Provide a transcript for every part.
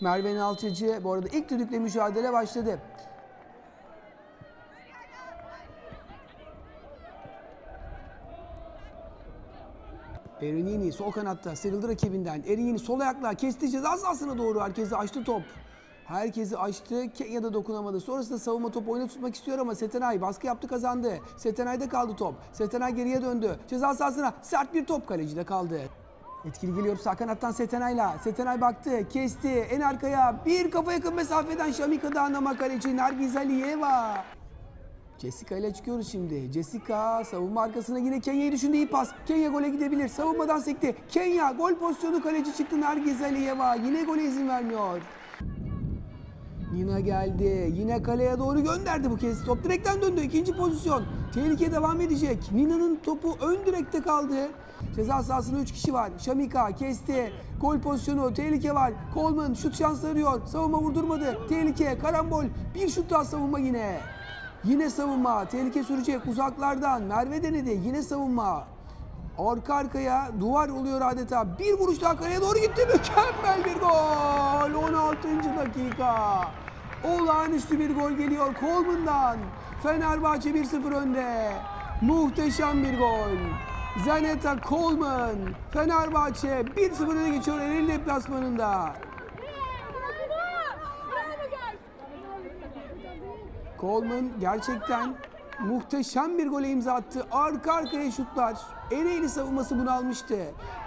Merve Nalçıcı bu arada ilk düdükle mücadele başladı. Erinini sol kanatta sıyrıldı rakibinden. Erinini sol ayakla kesti ceza sahasına doğru herkesi açtı top. Herkesi açtı. Kenya'da dokunamadı. Sonrasında savunma topu oyuna tutmak istiyor ama Setenay baskı yaptı kazandı. Setenay'da kaldı top. Setenay geriye döndü. Ceza sahasına sert bir top kalecide kaldı. Etkili geliyor sağ kanattan Setenay'la. Setenay baktı, kesti. En arkaya bir kafa yakın mesafeden Şamika'dan ama kaleci Nergiz Aliyeva. Jessica ile çıkıyoruz şimdi. Jessica savunma arkasına yine Kenya'yı düşündü iyi pas. Kenya gole gidebilir. Savunmadan sekti. Kenya gol pozisyonu kaleci çıktı Nergiz Aliyeva. Yine gole izin vermiyor. Nina geldi. Yine kaleye doğru gönderdi bu kez. Top direkten döndü. İkinci pozisyon. Tehlike devam edecek. Nina'nın topu ön direkte kaldı. Ceza sahasında 3 kişi var. Şamika kesti. Gol pozisyonu. Tehlike var. Coleman şut şansı arıyor. Savunma vurdurmadı. Tehlike. Karambol. Bir şut daha savunma yine. Yine savunma. Tehlike sürecek uzaklardan. Merve denedi. Yine savunma. Arka arkaya duvar oluyor adeta. Bir vuruş daha kaleye doğru gitti. Mükemmel bir gol. 16. dakika. Olağanüstü bir gol geliyor Coleman'dan. Fenerbahçe 1-0 önde. Muhteşem bir gol. Zaneta Coleman. Fenerbahçe 1-0 öne geçiyor Ereğli deplasmanında. Coleman gerçekten muhteşem bir gole imza attı. Arka arkaya şutlar. Ereğli savunması bunu almıştı.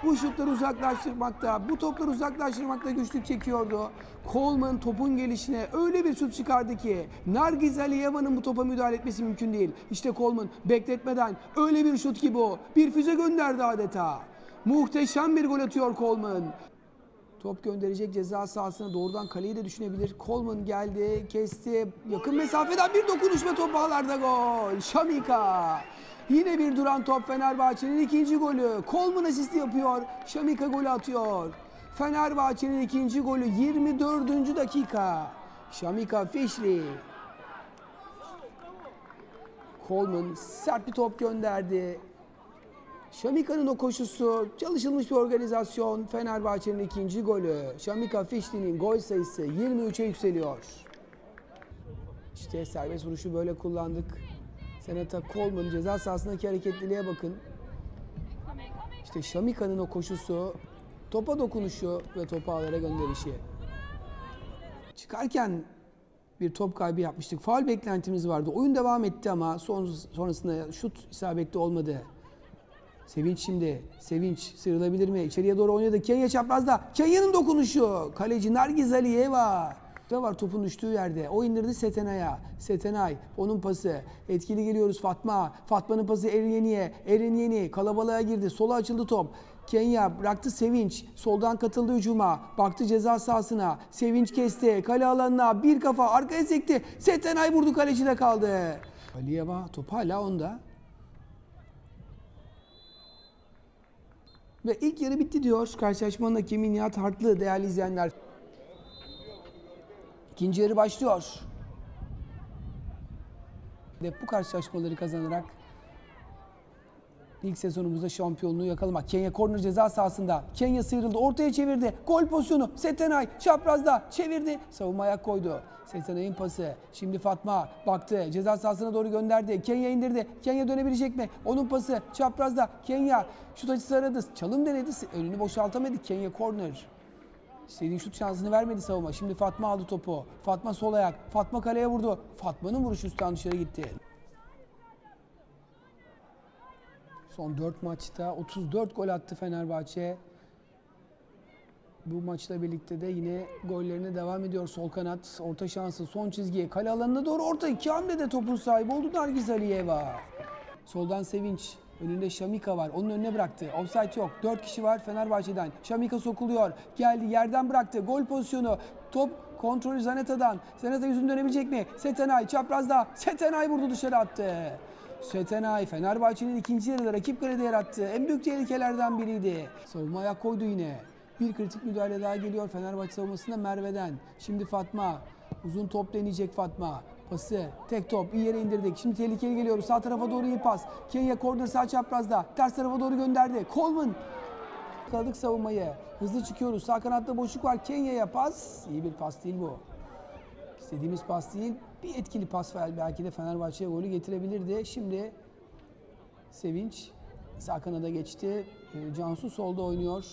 Bu şutları uzaklaştırmakta, bu topları uzaklaştırmakta güçlük çekiyordu. Coleman topun gelişine öyle bir şut çıkardı ki Nargiz Aliyeva'nın bu topa müdahale etmesi mümkün değil. İşte Coleman bekletmeden öyle bir şut ki bu. Bir füze gönderdi adeta. Muhteşem bir gol atıyor Coleman. Top gönderecek ceza sahasına doğrudan kaleyi de düşünebilir. Coleman geldi, kesti. Yakın mesafeden bir dokunuş ve top ağlarda gol. Şamika. Yine bir duran top Fenerbahçe'nin ikinci golü. Coleman asisti yapıyor. Şamika golü atıyor. Fenerbahçe'nin ikinci golü 24. dakika. Şamika Fişli. Coleman sert bir top gönderdi. Şamika'nın o koşusu, çalışılmış bir organizasyon. Fenerbahçe'nin ikinci golü. Şamika Fişli'nin gol sayısı 23'e yükseliyor. İşte serbest vuruşu böyle kullandık. Senata Coleman ceza sahasındaki hareketliliğe bakın. İşte Şamika'nın o koşusu, topa dokunuşu ve topu ağlara gönderişi. Çıkarken bir top kaybı yapmıştık. Faul beklentimiz vardı. Oyun devam etti ama son, sonrasında şut isabetli olmadı. Sevinç şimdi. Sevinç sıyrılabilir mi? İçeriye doğru oynadı. Kenya çaprazda. Kenya'nın dokunuşu. Kaleci Nargiz Aliyeva. Ne var topun düştüğü yerde. O indirdi Setenay'a. Setenay onun pası. Etkili geliyoruz Fatma. Fatma'nın pası Eriyeni'ye. Eriyeni kalabalığa girdi. Sola açıldı top. Kenya bıraktı Sevinç. Soldan katıldı hücuma. Baktı ceza sahasına. Sevinç kesti. Kale alanına bir kafa arkaya sekti. Setenay vurdu kalecide kaldı. Aliyeva top hala onda. Ve ilk yarı bitti diyor. Karşılaşmanın hakemi Nihat Hartlı değerli izleyenler. İkinci yarı başlıyor. Ve bu karşılaşmaları kazanarak ilk sezonumuzda şampiyonluğu yakalamak. Kenya korner ceza sahasında. Kenya sıyrıldı. Ortaya çevirdi. Gol pozisyonu. Setenay çaprazda çevirdi. Savunma ayak koydu. Setenay'ın pası. Şimdi Fatma baktı. Ceza sahasına doğru gönderdi. Kenya indirdi. Kenya dönebilecek mi? Onun pası çaprazda. Kenya şut açısı aradı. Çalım denedi. Önünü boşaltamadı. Kenya korner. İstediği şut şansını vermedi savunma. Şimdi Fatma aldı topu. Fatma sol ayak. Fatma kaleye vurdu. Fatma'nın vuruşu üstten dışarı gitti. Son 4 maçta 34 gol attı Fenerbahçe. Bu maçla birlikte de yine gollerine devam ediyor sol kanat. Orta şansı son çizgiye kale alanına doğru orta iki hamlede topun sahibi oldu Nargiz Aliyeva. Soldan Sevinç. Önünde Şamika var. Onun önüne bıraktı. Offside yok. 4 kişi var Fenerbahçe'den. Şamika sokuluyor. Geldi yerden bıraktı. Gol pozisyonu. Top kontrolü Zaneta'dan. Zaneta yüzünü dönebilecek mi? Setenay çaprazda. Setenay vurdu dışarı attı. Setenay Fenerbahçe'nin ikinci yarıda rakip kalede yarattığı en büyük tehlikelerden biriydi. Savunma ayak koydu yine. Bir kritik müdahale daha geliyor Fenerbahçe savunmasında Merve'den. Şimdi Fatma. Uzun top deneyecek Fatma. Pası, tek top, iyi yere indirdik. Şimdi tehlikeli geliyoruz. Sağ tarafa doğru iyi pas. Kenya korner sağ çaprazda. Ters tarafa doğru gönderdi. Coleman yakaladık savunmayı. Hızlı çıkıyoruz. Sağ kanatta boşluk var. Kenya'ya pas. İyi bir pas değil bu. İstediğimiz pas değil. Bir etkili pas ver belki de Fenerbahçe'ye golü getirebilirdi. Şimdi Sevinç sağ kanada geçti. Ee, Cansu solda oynuyor.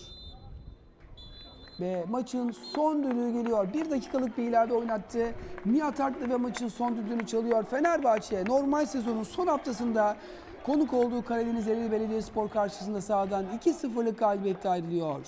Ve maçın son düdüğü geliyor. Bir dakikalık bir ilave oynattı. Nihat Artlı ve maçın son düdüğünü çalıyor. Fenerbahçe normal sezonun son haftasında konuk olduğu Karadeniz Ereğli Belediyespor karşısında sahadan 2-0'lık galibiyette ayrılıyor.